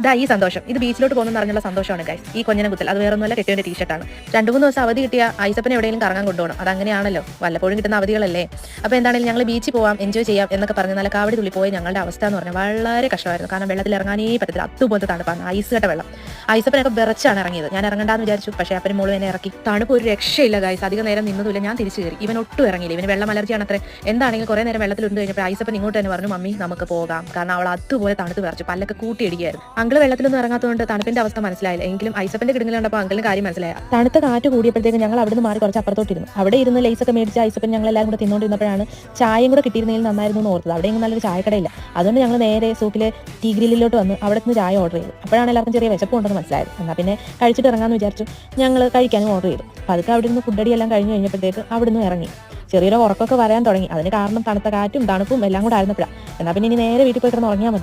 ഇതാ ഈ സന്തോഷം. ഇത് ബീച്ചിലോട്ട് പോകുന്ന പറഞ്ഞുള്ള സന്തോഷമാണ് ഗൈസ് ഈ കൊഞ്ഞനെ കുത്തൽ. അത് വേറൊന്നുമല്ല കെട്ടിയുടെ ടീഷർട്ടാണ് രണ്ടു മൂന്ന് ദിവസം അവധി കിട്ടിയ ഐസപ്പനെ എവിടെയെങ്കിലും കറങ്ങാൻ കൊണ്ടുപോകണം. അതങ്ങനെയാണല്ലോ. വല്ലപ്പോഴും കിട്ടുന്ന അവധികളല്ലേ? അപ്പോൾ എന്താണെങ്കിലും ഞങ്ങൾ ബീച്ചിൽ പോവാം എൻജോയ് ചെയ്യാം എന്നൊക്കെ പറഞ്ഞ് നല്ല കാവടി തുള്ളി പോയി ഞങ്ങളുടെ അവസ്ഥ എന്ന് പറഞ്ഞാൽ വളരെ കഷ്ടമായിരുന്നു. കാരണം വെള്ളത്തിൽ ഇറങ്ങാനേ പറ്റത്തില്ല. അതുപോലത്തെ തണുപ്പാണ്. ഐസ് കട്ട വെള്ളം. ഐസപ്പനൊക്കെ വിറച്ചാണ് ഇറങ്ങിയത്. ഞാൻ ഇറങ്ങണ്ടെന്ന് വിചാരിച്ചു. പക്ഷേ അപ്പനും മോളും എന്നെ ഇറക്കി. തണുപ്പ് ഒരു രക്ഷയില്ല ഗൈസ് അധികം നേരം നിന്നതുമില്ല. ഞാൻ തിരിച്ചു കയറി. ഇവൻ ഒട്ടും ഇറങ്ങിയില്ല. ഇവന് വെള്ളം അലർജിയാണ് അത്ര. എന്താണെങ്കിലും കുറേ നേരം വെള്ളത്തിൽ ഉണ്ട് കഴിഞ്ഞപ്പോൾ ഐസപ്പൻ ഇങ്ങോട്ട് തന്നെ പറഞ്ഞു മമ്മി നമുക്ക് പോകാം. കാരണം അവൾ അതുപോലെ തണുത്ത് വിറച്ചു. പല്ലൊക്കെ കൂട്ടിയിടിക്കുകയായിരുന്നു അങ്കിൾ വെള്ളത്തിലൊന്നും ഇറങ്ങാത്തതുകൊണ്ട് തണുപ്പിന്റെ അവസ്ഥ മനസ്സിലായില്ല. എങ്കിലും ഐസപ്പിന്റെ കിടങ്ങിൽ കണ്ടപ്പോൾ അങ്കിളിന് കാര്യം മനസ്സിലായി. തണുത്ത കാറ്റ് കൂടിയപ്പോഴത്തേക്ക് ഞങ്ങൾ അവിടെ നിന്ന് മാറി കുറച്ച് അപ്പുറത്തോട്ടിരുന്നു അവിടെ ഇരുന്ന് ലൈസൊക്കെ മേടിച്ച് ഐസപ്പൻ ഞങ്ങൾ എല്ലാവരും കൂടെ തിന്നുകൊണ്ടിരുന്നപ്പോഴാണ് ചായയും കൂടെ കിട്ടിയിരുന്നെങ്കിൽ നന്നായിരുന്നു എന്ന് ഓർത്തത്. അവിടെ നല്ലൊരു ചായക്കടയില്ല. അതുകൊണ്ട് ഞങ്ങൾ നേരെ സൂപ്പിലെ ടീ ഗ്രില്ലിലോട്ട് വന്ന് അവിടെ നിന്ന് ചായ ഓർഡർ ചെയ്തു. അപ്പോഴാണ് എല്ലാവർക്കും ചെറിയ വിശപ്പ് ഉണ്ടെന്ന് മനസ്സിലായത്. എന്നാൽ പിന്നെ കഴിച്ചിട്ട് ഇറങ്ങാമെന്ന് വിചാരിച്ചു. ഞങ്ങൾ കഴിക്കാനും ഓർഡർ ചെയ്തു. പതുക്കെ അവിടെ നിന്ന് ഫുഡടി എല്ലാം കഴിഞ്ഞ് കഴിഞ്ഞപ്പോഴത്തേക്ക് അവിടെ നിന്ന് ഇറങ്ങി. ചെറിയൊരു ഉറക്കമൊക്കെ വരാൻ തുടങ്ങി. അതിന് കാരണം തണുത്ത കാറ്റും തണുപ്പും എല്ലാം കൂടെ ആയിരുന്നപ്പോഴാണ് എന്നാൽ പിന്നെ ഇനി നേരെ വീട്ടിൽ പോയി ഉറങ്ങിയാൽ മതി.